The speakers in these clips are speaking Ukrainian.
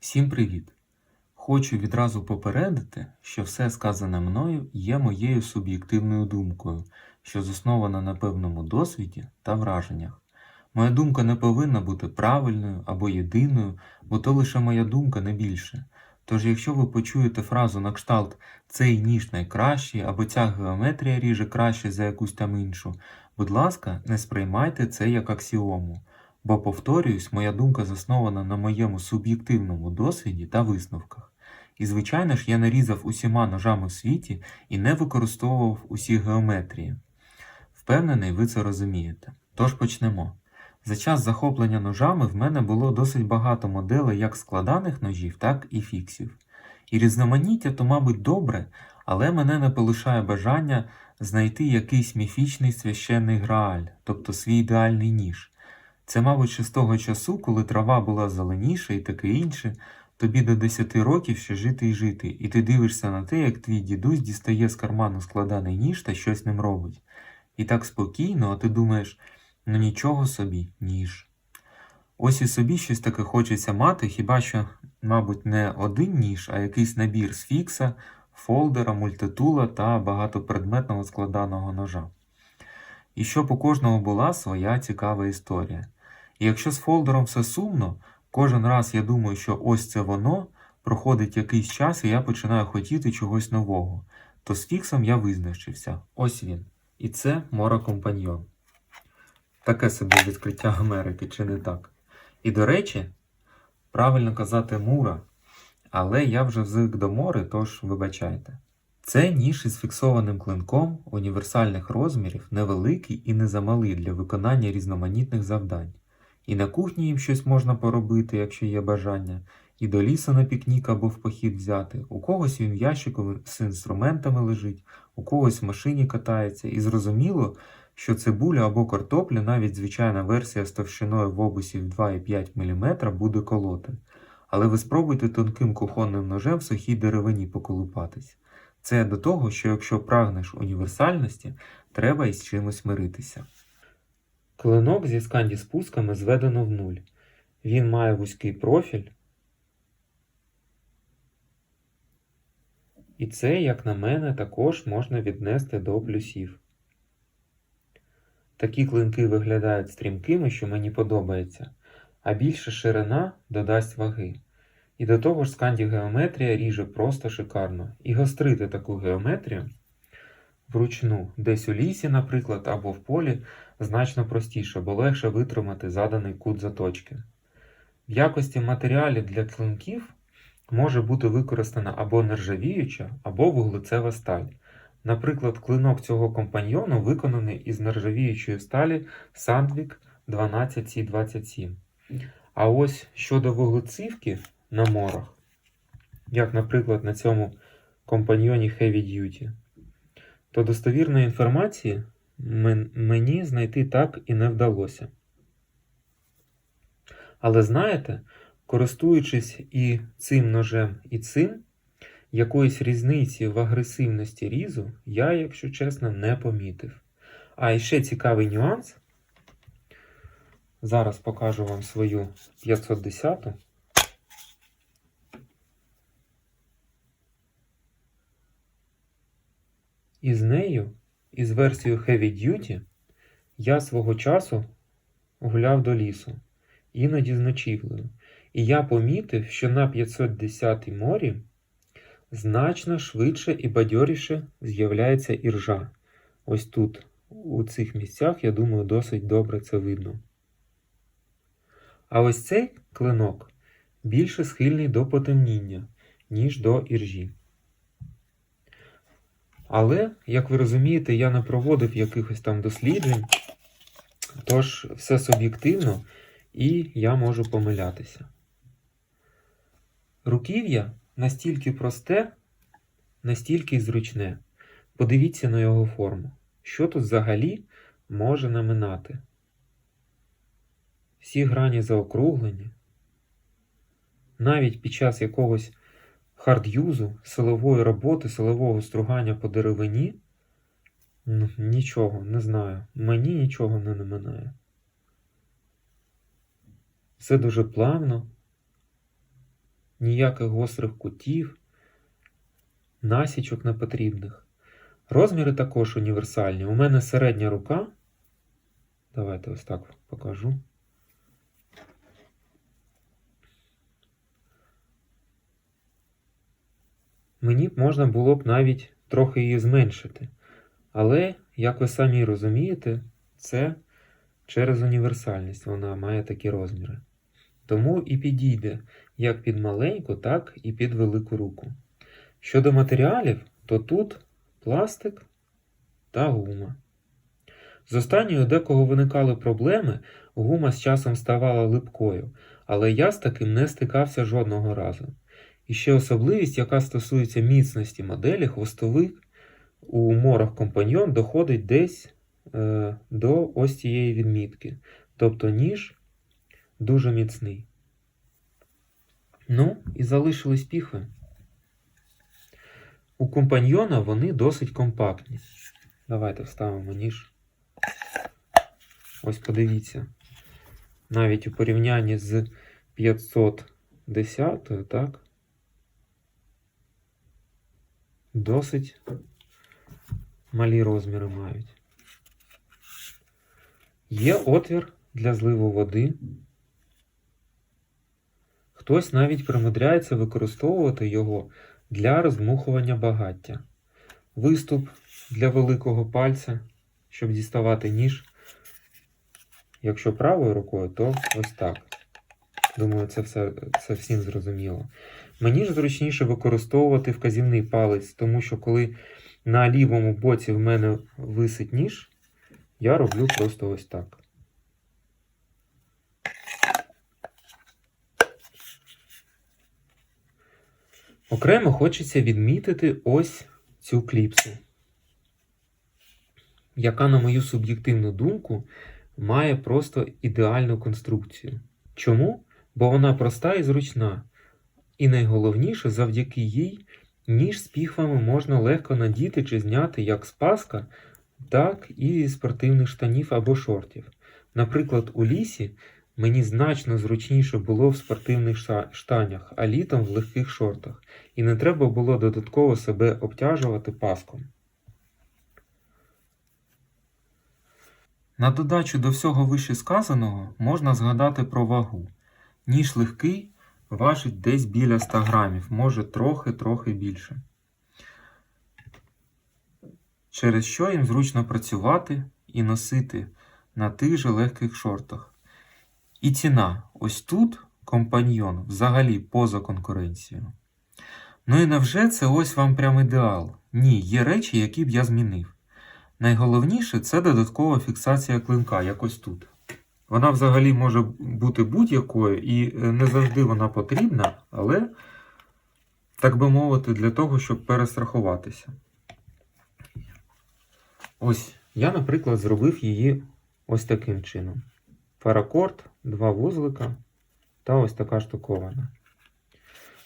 Всім привіт! Хочу відразу попередити, що все сказане мною є моєю суб'єктивною думкою, що заснована на певному досвіді та враженнях. Моя думка не повинна бути правильною або єдиною, бо то лише моя думка не більше. Тож, якщо ви почуєте фразу на кшталт цей ніж найкращий або ця геометрія ріже краще за якусь там іншу, будь ласка, не сприймайте це як аксіому. Бо, повторююсь, моя думка заснована на моєму суб'єктивному досвіді та висновках. І, звичайно ж, я нарізав усіма ножами в світі і не використовував усі геометрії. Впевнений, ви це розумієте. Тож почнемо. За час захоплення ножами в мене було досить багато моделей як складаних ножів, так і фіксів. І різноманіття то, мабуть, добре, але мене не полишає бажання знайти якийсь міфічний священний грааль, тобто свій ідеальний ніж. Це, мабуть, ще з того часу, коли трава була зеленіша і таке інше, тобі до 10 років ще жити і жити, і ти дивишся на те, як твій дідусь дістає з карману складаний ніж та щось ним робить. І так спокійно, а ти думаєш, ну нічого собі, ніж. Ось і собі щось таке хочеться мати, хіба що, мабуть, не один ніж, а якийсь набір з фікса, фолдера, мультитула та багатопредметного складаного ножа. І щоб у кожного була своя цікава історія. І якщо з фолдером все сумно, кожен раз я думаю, що ось це воно, проходить якийсь час, і я починаю хотіти чогось нового. То з фіксом я визначився. Ось він. І це Мора Компаньйон. Таке собі відкриття Америки, чи не так? І до речі, правильно казати Мура, але я вже звик до мори, тож вибачайте. Це ніж із фіксованим клинком універсальних розмірів, невеликий і не замалий для виконання різноманітних завдань. І на кухні їм щось можна поробити, якщо є бажання, і до лісу на пікнік або в похід взяти. У когось він в ящику з інструментами лежить, у когось в машині катається, і зрозуміло, що цибуля або картопля, навіть звичайна версія з товщиною в обусі в 2,5 мм буде колоти. Але ви спробуйте тонким кухонним ножем в сухій деревині поколупатись. Це до того, що якщо прагнеш універсальності, треба із чимось миритися. Клинок зі сканді-спусками зведено в нуль. Він має вузький профіль. І це, як на мене, також можна віднести до плюсів. Такі клинки виглядають стрімкими, що мені подобається, а більша ширина додасть ваги. І до того ж сканді геометрія ріже просто шикарно. І гострити таку геометрію вручну, десь у лісі, наприклад, або в полі, значно простіше, бо легше витримати заданий кут заточки. В якості матеріалів для клинків може бути використана або нержавіюча, або вуглецева сталь. Наприклад, клинок цього компаньйону виконаний із нержавіючої сталі Sandvik 12C27. А ось щодо вуглецівки на морах, як, наприклад, на цьому компаньйоні Heavy Duty, то достовірної інформації мені знайти так і не вдалося. Але знаєте, користуючись і цим ножем, і цим, якоїсь різниці в агресивності різу я, якщо чесно, не помітив. А ще цікавий нюанс. Зараз покажу вам свою 510. І з нею, із версією Heavy Duty, я свого часу гуляв до лісу, іноді з ночівлею. І я помітив, що на 510 морі значно швидше і бадьоріше з'являється іржа. Ось тут, у цих місцях, я думаю, досить добре це видно. А ось цей клинок більше схильний до потемніння, ніж до іржі. Але, як ви розумієте, я не проводив якихось там досліджень, тож все суб'єктивно і я можу помилятися. Руків'я настільки просте, настільки й зручне. Подивіться на його форму. Що тут взагалі може наминати? Всі грані заокруглені. Навіть під час якогось хардюзу, силової роботи, силового стругання по деревині. Нічого, не знаю. Мені нічого не наминає. Все дуже плавно, ніяких гострих кутів, насічок непотрібних. Розміри також універсальні. У мене середня рука. Давайте ось так покажу. Мені б можна було б навіть трохи її зменшити. Але, як ви самі розумієте, це через універсальність вона має такі розміри. Тому і підійде як під маленьку, так і під велику руку. Щодо матеріалів, то тут пластик та гума. З останньою декого виникали проблеми, гума з часом ставала липкою, але я з таким не стикався жодного разу. І ще особливість, яка стосується міцності моделі, хвостовик у морах компаньйон доходить десь е, до ось цієї відмітки. Тобто ніж дуже міцний. Ну, і залишились піхви. У компаньйона вони досить компактні. Давайте вставимо ніж. Ось подивіться. Навіть у порівнянні з 510, так? Досить малі розміри мають. Є отвір для зливу води. Хтось навіть примудряється використовувати його для роздмухування багаття. Виступ для великого пальця, щоб діставати ніж. Якщо правою рукою, то ось так. Думаю, це все це всім зрозуміло. Мені ж зручніше використовувати вказівний палець, тому що коли на лівому боці в мене висить ніж, я роблю просто ось так. Окремо хочеться відмітити ось цю кліпсу, яка, на мою суб'єктивну думку, має просто ідеальну конструкцію. Чому? Бо вона проста і зручна. І найголовніше, завдяки їй ніж з піхвами можна легко надіти чи зняти як з паска, так і зі спортивних штанів або шортів. Наприклад, у лісі мені значно зручніше було в спортивних штанях, а літом в легких шортах, і не треба було додатково себе обтяжувати паском. На додачу до всього вищесказаного можна згадати про вагу. Ніж легкий важить десь біля 100 грамів, може трохи-трохи більше. Через що їм зручно працювати і носити на тих же легких шортах. І ціна ось тут компаньйон взагалі поза конкуренцією. Ну і невже це ось вам прям ідеал? Ні, є речі, які б я змінив. Найголовніше це додаткова фіксація клинка, як ось тут. Вона взагалі може бути будь-якою і е, не завжди вона потрібна, але, так би мовити, для того, щоб перестрахуватися. Ось я, наприклад, зробив її ось таким чином: паракорд, два вузлика та ось така штукована.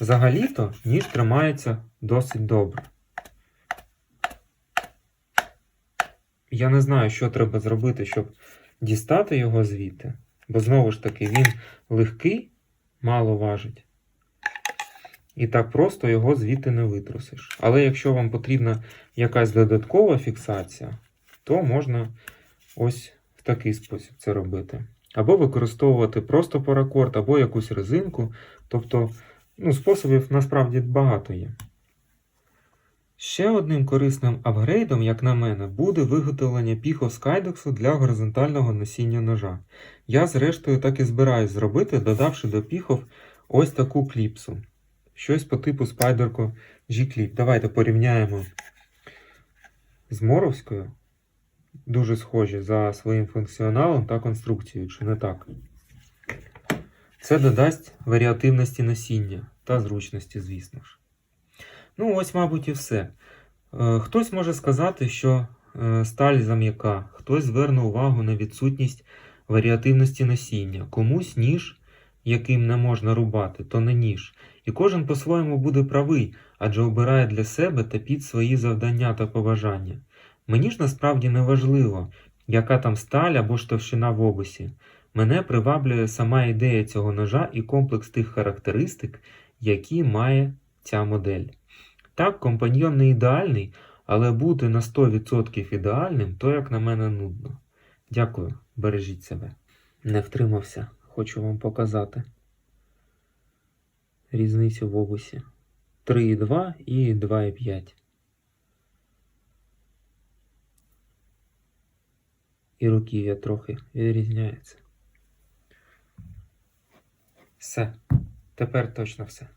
Взагалі-то ніж тримається досить добре. Я не знаю, що треба зробити, щоб дістати його звідти, бо знову ж таки він легкий, мало важить. І так просто його звідти не витрусиш. Але якщо вам потрібна якась додаткова фіксація, то можна ось в такий спосіб це робити. Або використовувати просто паракорд, або якусь резинку. Тобто, ну, способів насправді багато є. Ще одним корисним апгрейдом, як на мене, буде виготовлення піхов скайдексу для горизонтального носіння ножа. Я, зрештою, так і збираюсь зробити, додавши до піхов ось таку кліпсу. Щось по типу Spyderco G-Clip. Давайте порівняємо з Моровською. Дуже схожі за своїм функціоналом та конструкцією, чи не так? Це додасть варіативності носіння та зручності, звісно ж. Ну, ось, мабуть, і все. Е, Хтось може сказати, що е, сталь зам'яка, хтось зверне увагу на відсутність варіативності носіння, комусь ніж, яким не можна рубати, то не ніж. І кожен по-своєму буде правий, адже обирає для себе та під свої завдання та побажання. Мені ж насправді не важливо, яка там сталь або ж товщина в обусі. Мене приваблює сама ідея цього ножа і комплекс тих характеристик, які має ця модель. Так, компаньйон не ідеальний, але бути на 100% ідеальним, то, як на мене, нудно. Дякую, бережіть себе. Не втримався, хочу вам показати різницю в обусі. 3,2 і 2,5. І руків'я трохи відрізняється. Все. Тепер точно все.